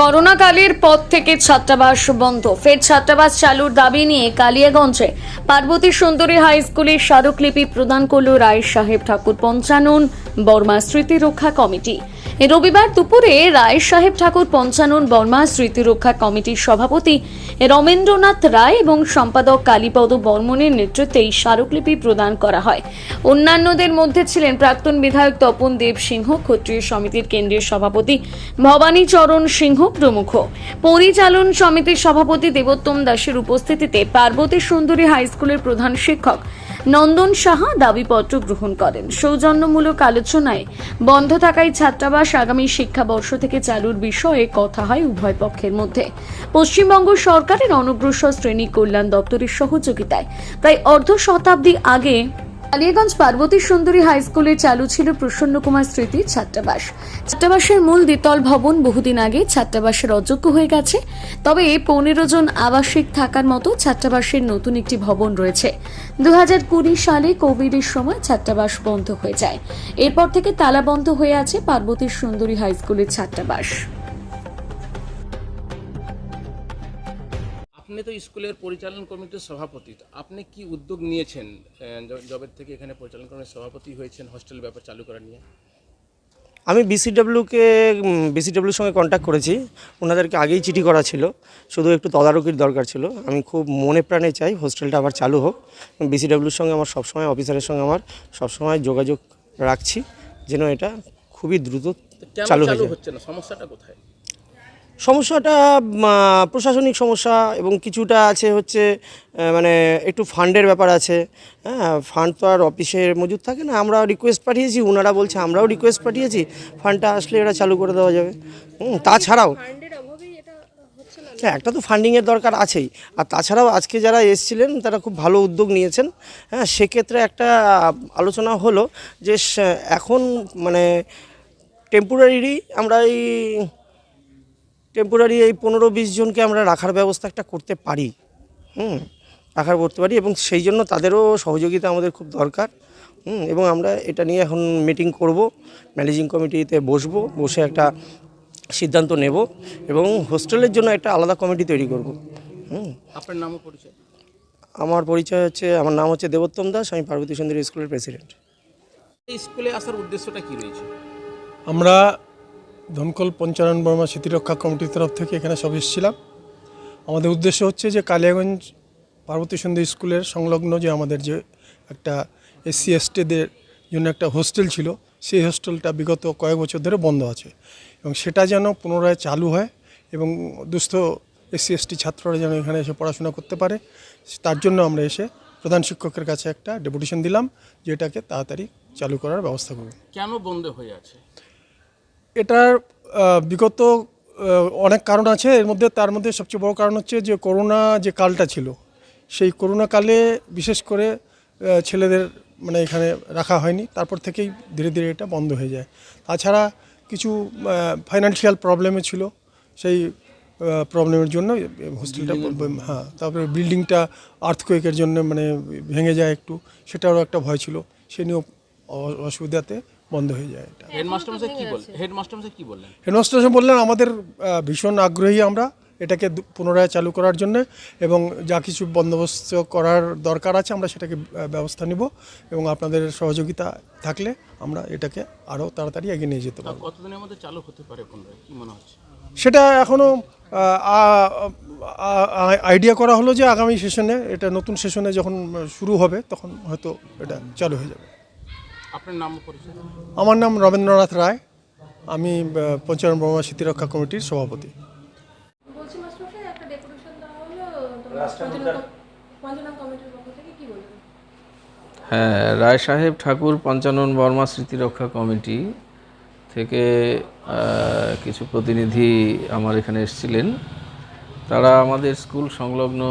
করোনাকালের পর থেকে ছাত্রাবাস বন্ধ। ফের ছাত্রাবাস চালুর দাবি নিয়ে কালিয়াগঞ্জে পার্বতী সুন্দরী হাই স্কুলের স্মারকলিপি প্রদান করল রায় সাহেব ঠাকুর পঞ্চানন, বর্মা স্মৃতি রক্ষা কমিটি। রবিবার দুপুরে রায় সাহেব ঠাকুর পঞ্চানন বর্মা স্মৃতি রক্ষা কমিটির সভাপতি রমেন্দ্রনাথ রায় এবং সম্পাদক কালীপদ বর্মনের নেতৃত্বে এই স্মারকলিপি প্রদান করা হয়। অন্যান্যদের মধ্যে ছিলেন প্রাক্তন বিধায়ক তপন দেব সিংহ, ক্ষত্রিয় সমিতির কেন্দ্রীয় সভাপতি ভবানী চরণ সিংহ প্রমুখ। পরিচালন সমিতির সভাপতি দেবোত্তম দাসের উপস্থিতিতে পার্বতী সুন্দরী হাই স্কুলের প্রধান শিক্ষক নন্দন সাহা দাবিপত্র গ্রহণ করেন। সৌজন্যমূলক আলোচনায় বন্ধ থাকায় ছাত্রাবাস আগামী শিক্ষাবর্ষ থেকে চালুর বিষয়ে কথা হয় উভয় পক্ষের মধ্যে। পশ্চিমবঙ্গ সরকারের অনগ্রসর শ্রেণি কল্যাণ দপ্তরের সহযোগিতায় প্রায় অর্ধ শতাব্দী আগে কালিয়াগঞ্জ পার্বতী সুন্দরী হাই স্কুলে চালু ছিল প্রসন্ন কুমার স্মৃতি ছাত্রাবাস। ছাত্রাবাসের মূল দ্বিতল ভবন বহুদিন আগে ছাত্রাবাসের অযোগ্য হয়ে গেছে। তবে পনেরো জন আবাসিক থাকার মতো ছাত্রাবাসের নতুন একটি ভবন রয়েছে। দু সালে কোভিডের সময় ছাত্রাবাস বন্ধ হয়ে যায়। এরপর থেকে তালাবন্ধ হয়ে আছে পার্বতী সুন্দরী হাই স্কুলের ছাত্রাবাস। আপনি তো স্কুলের পরিচালন কমিটির সভাপতি আপনি কি উদ্যোগ নিয়েছেন জবের থেকে এখানে পরিচালন কমিটির সভাপতি হয়েছেন হস্টেল ব্যাপার চালু করা নিয়ে? আমি বিসিডব্লিউকে বিসিডব্লিউর সঙ্গে কন্ট্যাক্ট করেছি। ওনাদেরকে আগেই চিঠি করা ছিল। শুধু একটু তদারকির দরকার ছিল। আমি খুব মনে প্রাণে চাই হোস্টেলটা আবার চালু হোক। বিসিডব্লিউর সঙ্গে আমার সবসময় অফিসারের সঙ্গে আমার সবসময় যোগাযোগ রাখছি যেন এটা খুবই দ্রুত চালু হয়ে যায়। হচ্ছে না? সমস্যাটা কোথায়? সমস্যাটা প্রশাসনিক সমস্যা এবং কিছুটা আছে হচ্ছে মানে একটু ফান্ডের ব্যাপার আছে। হ্যাঁ ফান্ড তো আর অফিসের মজুদ থাকে না আমরা রিকোয়েস্ট পাঠিয়েছি ওনারা বলছে আমরাও রিকোয়েস্ট পাঠিয়েছি ফান্ডটা আসলে এটা চালু করে দেওয়া যাবে। তাছাড়াও হ্যাঁ একটা তো ফান্ডিংয়ের দরকার আছেই আর তাছাড়াও আজকে যারা এসছিলেন তারা খুব ভালো উদ্যোগ নিয়েছেন। হ্যাঁ সেক্ষেত্রে একটা আলোচনা হলো যে এখন মানে টেম্পোরারি আমরা এই টেম্পোরারি এই পনেরো বিশ জনকে আমরা রাখার ব্যবস্থা একটা করতে পারি। হুম রাখার করতে পারি এবং সেই জন্য তাদেরও সহযোগিতা আমাদের খুব দরকার। হুম এবং আমরা এটা নিয়ে এখন মিটিং করব ম্যানেজিং কমিটিতে বসবো বসে একটা সিদ্ধান্ত নেব এবং হোস্টেলের জন্য একটা আলাদা কমিটি তৈরি করব। হুম। আপনার নামও পরিচয়? আমার পরিচয় হচ্ছে আমার নাম হচ্ছে দেবোত্তম দাস আমি পার্বতী সুন্দরী স্কুলের প্রেসিডেন্ট এই স্কুলে আসার উদ্দেশ্যটা কী রয়েছে? আমরা ধনকল পঞ্চানন বর্মা স্মৃতিরক্ষা কমিটির তরফ থেকে এখানে সব এসেছিলাম। আমাদের উদ্দেশ্য হচ্ছে যে কালিয়াগঞ্জ পার্বতী সুন্দর স্কুলের সংলগ্ন যে আমাদের যে একটা এসসি এসটিদের জন্য একটা হোস্টেল ছিল, সেই হোস্টেলটা বিগত কয়েক বছর ধরে বন্ধ আছে এবং সেটা যেন পুনরায় চালু হয় এবং দুস্থ এসসি এসটি ছাত্ররা যেন এখানে এসে পড়াশোনা করতে পারে, তার জন্য আমরা এসে প্রধান শিক্ষকের কাছে একটা ডেপুটেশন দিলাম যে এটাকে তাড়াতাড়ি চালু করার ব্যবস্থা করুন কেন বন্ধ হয়ে আছে? এটার বিগত অনেক কারণ আছে। এর মধ্যে তার মধ্যে সবচেয়ে বড় কারণ হচ্ছে যে করোনা যে কালটা ছিল সেই করোনা কালে বিশেষ করে ছেলেদের মানে এখানে রাখা হয়নি। তারপর থেকেই ধীরে ধীরে এটা বন্ধ হয়ে যায়। তাছাড়া কিছু ফাইন্যান্সিয়াল প্রবলেমে ছিল। সেই প্রবলেমের জন্য হোস্টেলটা হ্যাঁ তারপরে বিল্ডিংটা আর্থকোয়েকের জন্য মানে ভেঙে যায় একটু সেটারও একটা ভয় ছিল। সে নিয়েও অসুবিধাতে বন্ধ হয়ে যায় এটা। হেডমাস্টার মশাই কি বললেন? হেডমাস্টার মশাই কি বললেন? হেডমাস্টার বললেন আমাদের ভীষণ আগ্রহী আমরা এটাকে পুনরায় চালু করার জন্য এবং যা কিছু বন্দোবস্ত করার দরকার আছে আমরা সেটাকে ব্যবস্থা নিব এবং আপনাদের সহযোগিতা থাকলে আমরা এটাকে আরও তাড়াতাড়ি এগিয়ে নিয়ে যেতে পারব। কতদিনের মধ্যে চালু হতে পারে পুনরায়? কি মনে হচ্ছে? সেটা এখনও আইডিয়া করা হলো যে আগামী সেশনে এটা নতুন সেশনে যখন শুরু হবে তখন হয়তো এটা চালু হয়ে যাবে। আপনার নামও পরিচয়? আমার নাম রবীন্দ্রনাথ রায়। আমি আহ, পঞ্চানন ব্রহ্মা স্মৃতিরক্ষা কমিটির সভাপতি। বলছি মাস্টারমশাই একটা ডেপুটেশন দেওয়া হলো তোমার পঞ্চানন কমিটির পক্ষ থেকে কি বলবেন হ্যাঁ রায় সাহেব ঠাকুর পঞ্চানন বর্মা স্মৃতিরক্ষা কমিটি থেকে কিছু প্রতিনিধি আমার এখানে এসেছিলেন। তারা আমাদের স্কুল সংলগ্ন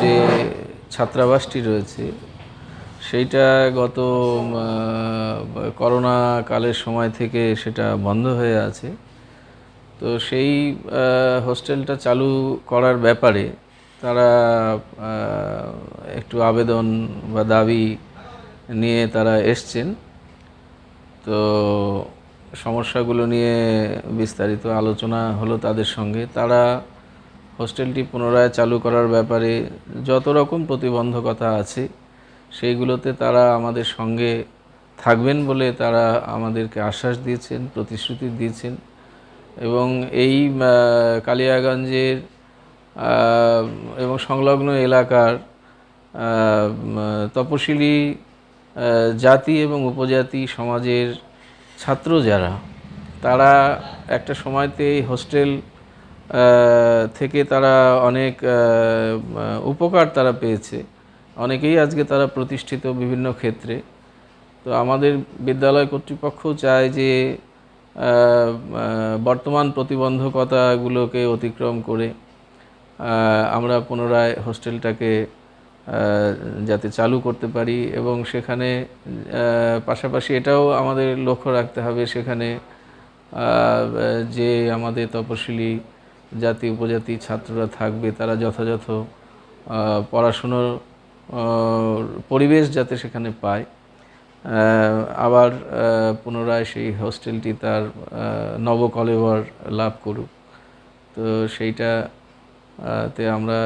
যে ছাত্রাবাসটি রয়েছে সেইটা গত করোনা কালের সময় থেকে সেটা বন্ধ হয়ে আছে। তো সেই হোস্টেলটা চালু করার ব্যাপারে তারা একটু আবেদন বা দাবি নিয়ে তারা এসছেন। তো সমস্যাগুলো নিয়ে বিস্তারিত আলোচনা হলো তাদের সঙ্গে। তারা হোস্টেলটি পুনরায় চালু করার ব্যাপারে যত রকম প্রতিবন্ধকতা আছে সেইগুলোতে তারা আমাদের সঙ্গে থাকবেন বলে তারা আমাদেরকে আশ্বাস দিয়েছেন, প্রতিশ্রুতি দিয়েছেন। এবং এই কালিয়াগঞ্জের এবং সংলগ্ন এলাকার তপশিলি জাতি এবং উপজাতি সমাজের ছাত্র যারা, তারা একটা সময়তে এই হোস্টেল থেকে তারা অনেক উপকার তারা পেয়েছে। অনেকেই আজকে তারা প্রতিষ্ঠিত বিভিন্ন ক্ষেত্রে। তো আমাদের বিদ্যালয় কর্তৃপক্ষ চায় যে বর্তমান প্রতিবন্ধকতাগুলোকে অতিক্রম করে আমরা পুনরায় হোস্টেলটাকে যাতে চালু করতে পারি এবং সেখানে পাশাপাশি এটাও আমাদের লক্ষ্য রাখতে হবে সেখানে যে আমাদের তপশিলি জাতি, উপজাতি ছাত্ররা থাকবে তারা যথাযথ পড়াশুনোর পরিবেশ যাতে সেখানে পায়। আবার পুনরায় সেই হোস্টেলটি তার নবকলেবর লাভ করুক। তো সেইটা তে আমরা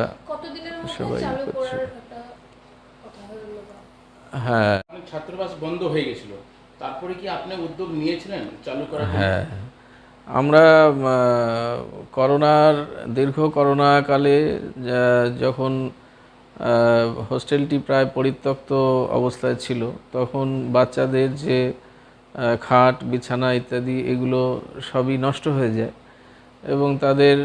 সবাই চালু করছে। হ্যাঁ। অনেক ছাত্রাবাস বন্ধ হয়ে গেছিল। তারপরে কি আপনি উদ্যোগ নিয়েছিলেন চালু করার হ্যাঁ। আমরা করোনার দীর্ঘ করোনাকালে যখন হোস্টেলটি প্রায় পরিত্যক্ত অবস্থায় ছিল। তখন বাচ্চাদের যে খাট, বিছানা ইত্যাদি, এগুলো সবই নষ্ট হয়ে যায় এবং তাদের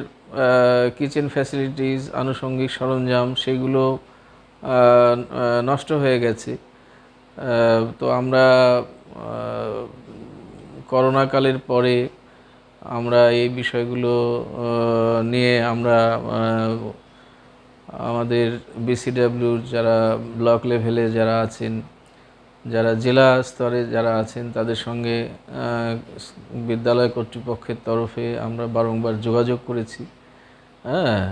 কিচেন ফ্যাসিলিটিস আনুষঙ্গিক সরঞ্জাম সেগুলো নষ্ট হয়ে গেছে। তো আমরা করোনাকালের পরে আমরা এই বিষয়গুলো নিয়ে আমরা আমাদের বিসিডাব্লিউর যারা ব্লক লেভেলে যারা আছেন, যারা জেলা স্তরে যারা আছেন, তাদের সঙ্গে বিদ্যালয় কর্তৃপক্ষের তরফে আমরা বারংবার যোগাযোগ করেছি। হ্যাঁ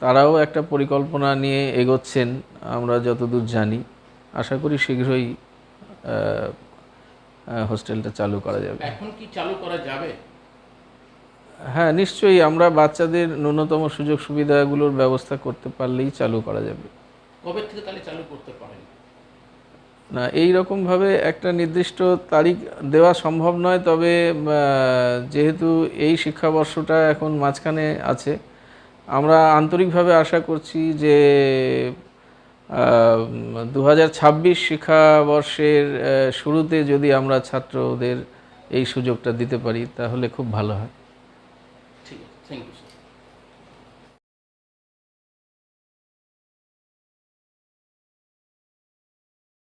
তারাও একটা পরিকল্পনা নিয়ে এগোচ্ছেন, আমরা যতদূর জানি। আশা করি শীঘ্রই হোস্টেলটা চালু করা যাবে। এখন কি চালু করা যাবে? হ্যাঁ নিশ্চয়ই আমরা বাচ্চাদের ন্যূনতম সুযোগ সুবিধাগুলোর ব্যবস্থা করতে পারলেই চালু করা যাবে। কবে থেকে তাহলে চালু করতে পারেন? না এই রকমভাবে একটা নির্দিষ্ট তারিখ দেওয়া সম্ভব নয় তবে যেহেতু এই শিক্ষাবর্ষটা এখন মাঝখানে আছে আমরা আন্তরিকভাবে আশা করছি যে দু হাজার ছাব্বিশ শিক্ষাবর্ষের শুরুতে যদি আমরা ছাত্রদের এই সুযোগটা দিতে পারি তাহলে খুব ভালো হয়। Sim.